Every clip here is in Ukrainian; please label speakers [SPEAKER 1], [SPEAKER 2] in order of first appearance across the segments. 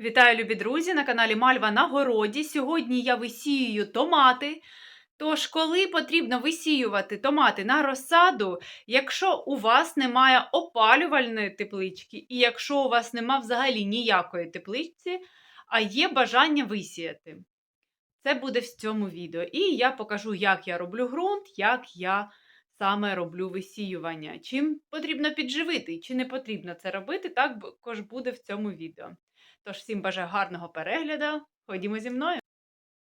[SPEAKER 1] Вітаю, любі друзі, на каналі Мальва на городі. Сьогодні я висіюю томати. Тож, коли потрібно висіювати томати на розсаду, якщо у вас немає опалювальної теплички, і якщо у вас немає взагалі ніякої тепличці, а є бажання висіяти. Це буде в цьому відео. І я покажу, як я роблю ґрунт, як я саме роблю висіювання. Чим потрібно підживити, і чи не потрібно це робити, також буде в цьому відео. Тож всім бажаю гарного перегляду. Ходімо зі мною.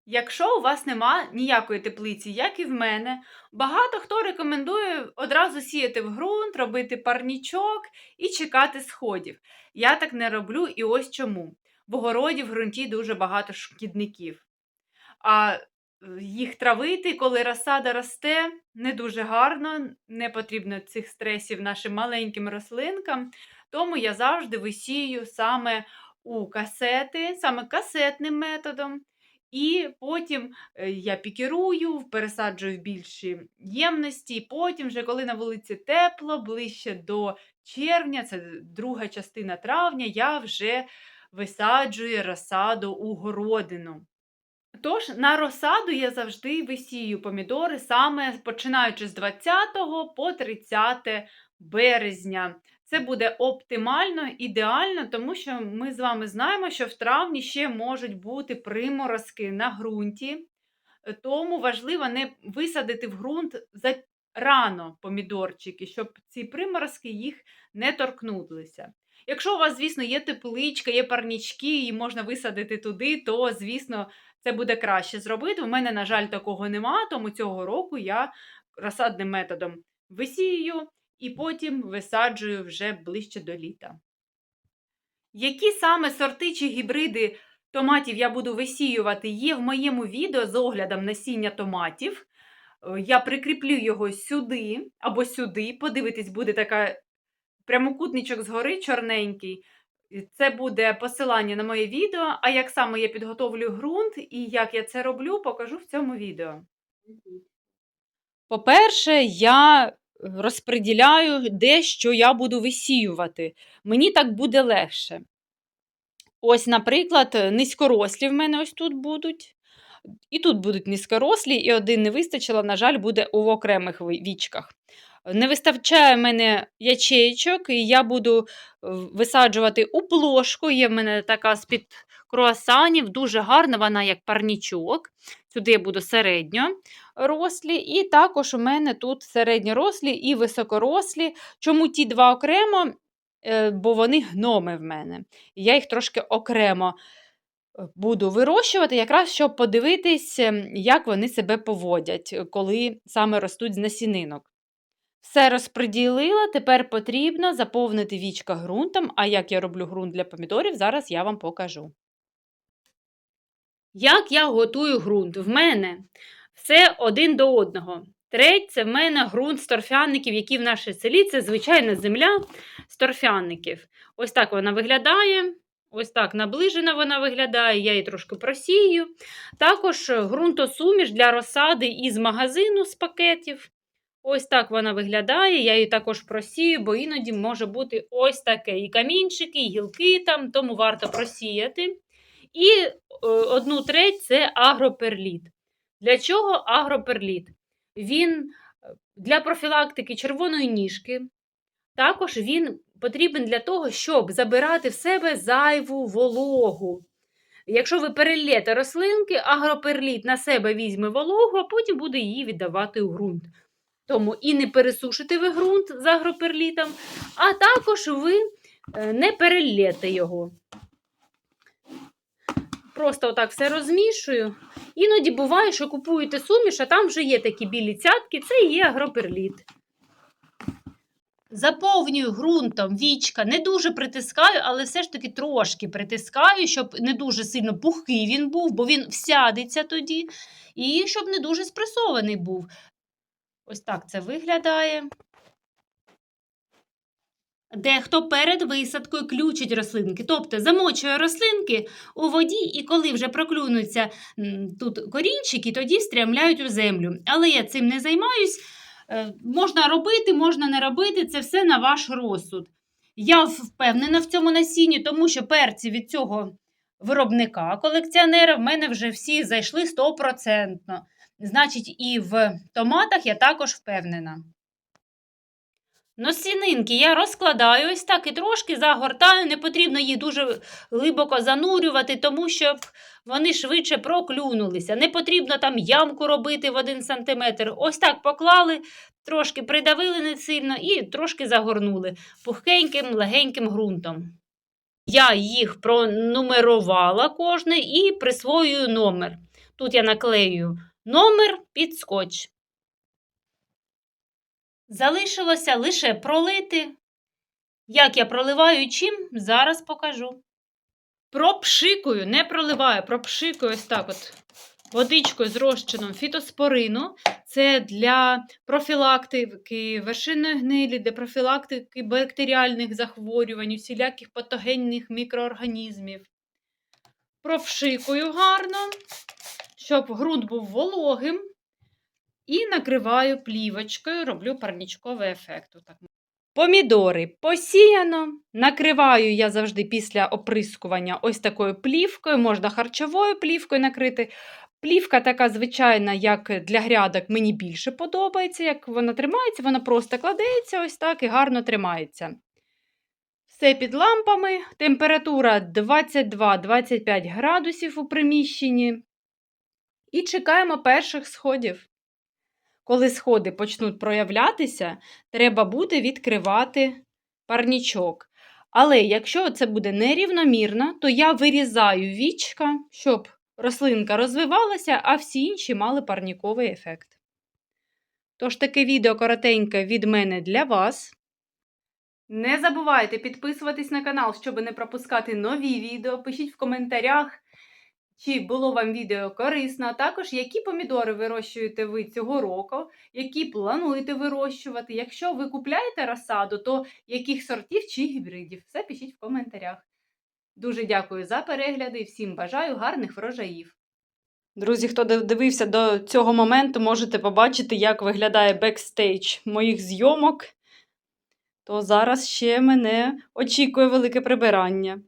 [SPEAKER 1] Якщо у вас нема ніякої теплиці, як і в мене, багато хто рекомендує одразу сіяти в ґрунт, робити парнічок і чекати сходів. Я так не роблю і ось чому. В огороді в ґрунті дуже багато шкідників. А їх травити, коли розсада росте, не дуже гарно, не потрібно цих стресів нашим маленьким рослинкам. Тому я завжди висію саме у касети, саме касетним методом. І потім е, я пікірую, пересаджую в більші ємності. І потім, вже коли на вулиці тепло, ближче до червня, це друга частина травня, я вже висаджую розсаду у городину. Тож, на розсаду я завжди висію помідори саме починаючи з 20 по 30 березня. Це буде оптимально, ідеально, тому що ми з вами знаємо, що в травні ще можуть бути приморозки на ґрунті. Тому важливо не висадити в ґрунт за рано помідорчики, щоб ці приморозки їх не торкнулися. Якщо у вас, звісно, є тепличка, є парнічки, і можна висадити туди, то, звісно, це буде краще зробити. У мене, на жаль, такого нема, тому цього року я розсадним методом висію і потім висаджую вже ближче до літа. Які саме сорти чи гібриди томатів я буду висіювати, є в моєму відео з оглядом насіння томатів. Е, Я прикріплю його сюди або сюди. Подивитись, буде така прямокутничок згори чорненький. Це буде посилання на моє відео. А як саме я підготовлю ґрунт і як я це роблю, покажу в цьому відео. По-перше, я розподіляю де що я буду висіювати. Мені так буде легше. Ось, наприклад, низькорослі в мене ось тут будуть. І тут будуть низькорослі, і один не вистачило, на жаль, буде у окремих вічках. Не вистачає в мене ячейчок, і я буду висаджувати у плошку. Є в мене така з-під круасанів, дуже гарна, вона як парнічок. Сюди я буду середньорослі. І також у мене тут середньорослі і високорослі. Чому ті два окремо? Е, Бо вони гноми в мене. Я їх трошки окремо буду вирощувати, якраз щоб подивитись, як вони себе поводять, коли саме ростуть з насінинок. Все розподілила, тепер потрібно заповнити вічка ґрунтом, а як я роблю ґрунт для помідорів, зараз я вам покажу. Як я готую ґрунт? В мене все один до одного. Треть це в мене ґрунт з торфяників, які в нашій селі це звичайна земля з торфяників. Ось так вона виглядає. Ось так наближена вона виглядає, я її трошки просію. Також ґрунтосуміш для розсади із магазину з пакетів. Ось так вона виглядає. Я її також просію, бо іноді може бути ось таке. І камінчики, і гілки там, тому варто просіяти. І одну треть це агроперліт. Для чого агроперліт? Він для профілактики червоної ніжки. Також він потрібен для того, щоб забирати в себе зайву вологу. Якщо ви перелєте рослинки, агроперліт на себе візьме вологу, а потім буде її віддавати у ґрунт. Тому і не пересушите ви ґрунт з агроперлітом, а також ви не перелєте його. Просто отак все розмішую. Іноді буває, що купуєте суміш, а там вже є такі білі цятки, це і є агроперліт. Заповнюю ґрунтом вічка, не дуже притискаю, але все ж таки трошки притискаю, щоб не дуже сильно пухкий він був, бо він всядеться тоді. І щоб не дуже спресований був. Ось так це виглядає. Дехто перед висадкою ключить рослинки, тобто замочує рослинки у воді, і коли вже проклюнуться тут корінчики, тоді стрямляють у землю. Але я цим не займаюсь. Е, можна робити, можна не робити, це все на ваш розсуд. Я впевнена в цьому насінні, тому що перці від цього
[SPEAKER 2] виробника колекціонера в мене вже всі зайшли стопроцентно. Значить, і в томатах я також впевнена. Носінинки я розкладаю ось так і трошки загортаю. Не потрібно їх дуже глибоко занурювати, тому щоб вони швидше проклюнулися. Не потрібно там ямку робити в один сантиметр. Ось так поклали, трошки придавили не сильно і трошки загорнули пухкеньким, легеньким ґрунтом. Я їх пронумерувала кожне і присвоюю номер. Тут я наклею номер під скотч. Залишилося лише пролити. Як я проливаю і чим, зараз покажу.
[SPEAKER 1] Пропшикую, не проливаю, пропшикую ось так от водичкою з розчином фітоспорину. Це для профілактики вершинної гнилі, для профілактики бактеріальних захворювань, усіляких патогенних мікроорганізмів. Пропшикую гарно, щоб ґрунт був вологим. І накриваю плівочкою, роблю парнічковий ефект. Отак. Помідори посіяно. Накриваю я завжди після оприскування ось такою плівкою, можна харчовою плівкою накрити. Плівка така звичайна, як для грядок, мені більше подобається. Як вона тримається, вона просто кладеться ось так і гарно тримається. Все під лампами. Температура 22-25 градусів у приміщенні. І чекаємо перших сходів. Коли сходи почнуть проявлятися, треба буде відкривати парнічок. Але якщо це буде нерівномірно, то я вирізаю вічка, щоб рослинка розвивалася, а всі інші мали парніковий ефект. Тож таке відео коротеньке від мене для вас. Не забувайте підписуватись на канал, щоб не пропускати нові відео. Пишіть в коментарях, чи було вам відео корисно, а також які помідори вирощуєте ви цього року, які плануєте вирощувати. Якщо ви купляєте розсаду, то яких сортів чи гібридів. Все пишіть в коментарях. Дуже дякую за перегляди і всім бажаю гарних врожаїв. Друзі, хто дивився до цього моменту, можете побачити, як виглядає бекстейдж моїх зйомок. То зараз ще мене очікує велике прибирання.